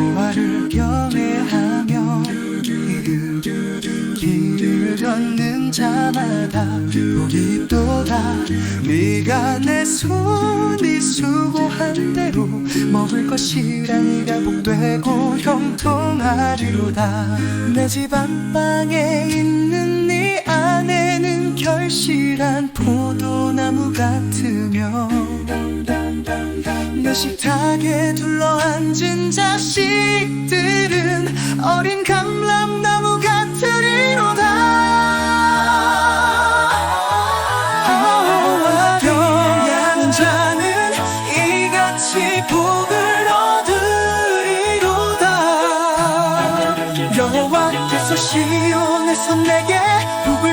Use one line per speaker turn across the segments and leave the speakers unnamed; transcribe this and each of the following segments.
여호와를 경외하며 길을 걷는 자마다 복이 또다. 네가 내 손이 수고한 대로 먹을 것이라 네가 복되고 형통하리로다. 내 집 안방에 있는 네 아내는 결실한 포도나무 같으며 내 식탁에 둘러앉은 자식들은 어린 감람나무 같으리로다. 영양 자는 이같이 복을 얻으리로다. 여호와께서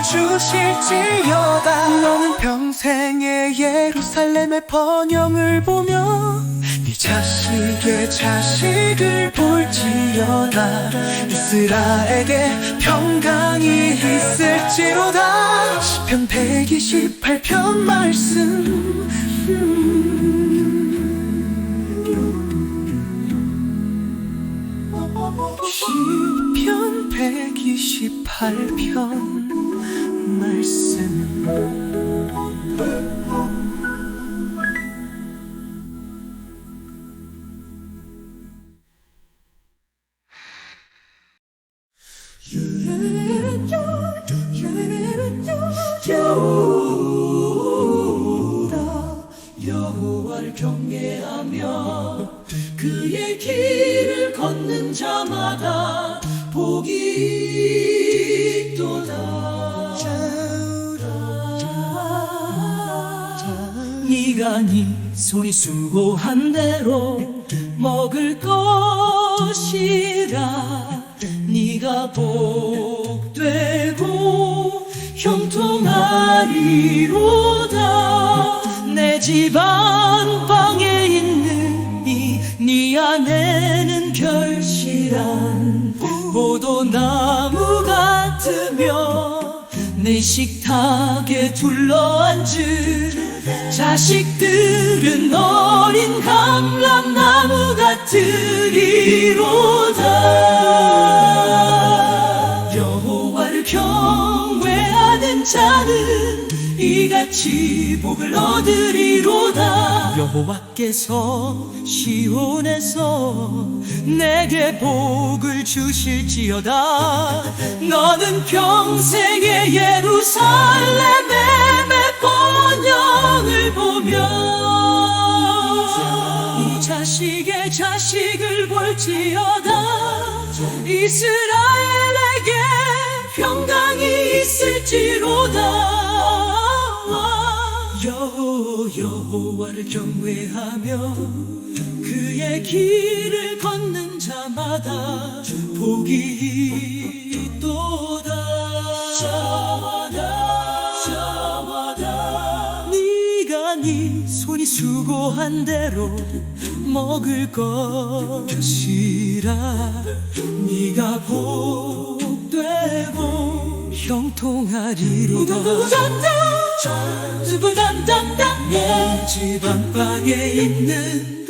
주실지어다. 너는 평생의 예루살렘의 번영을 보며 네 자식의 자식을 볼지어다. 이스라엘에 평강이 있을지로다. 시편 128편 말씀. 시편 128편 말씀
여호와를 경외하며 그의 길을 걷는 자마다 복이 네 손이 수고한 대로 먹을 것이라. 네가 복되고 형통하리로다. 내 집 안 방에 있는 이 네 안에는 결실한 포도나무 같으며 내 식탁에 둘러앉은 자식들은 어린 감람나무 같으리로다. 여호와를 경외하는 자는 이같이 복을 얻으리로다. 여호와께서 시온에서 내게 복을 주실지어다. 너는 평생의 예루살렘의 자식을 볼지어다. 이스라엘에게 평강이 있을지로다. 여호 여호와를 경외하며 그의 길을 걷는 자마다 복이 있도다. 자마다 자마다. 네가 네 손이 수고한 대로 먹을 것이라 네가 복되고 형통하리로다 내 집안방에 있는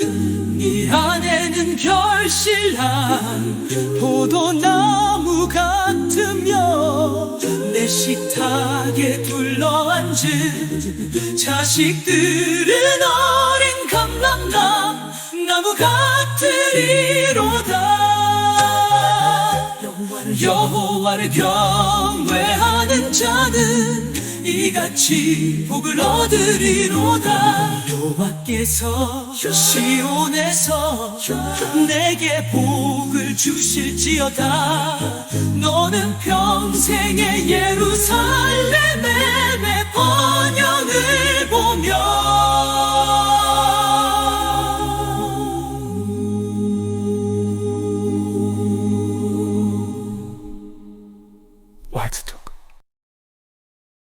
이 안에는 결실한 포도나무 같으며 내 식탁에 둘러앉은 자식들은 감람 나 나무 같으리로다. 여호와를 경외하는 자는 이같이 복을 얻으리로다. 여호와께서 시온에서 내게 복을 주실지어다. 너는 평생의 예루살렘의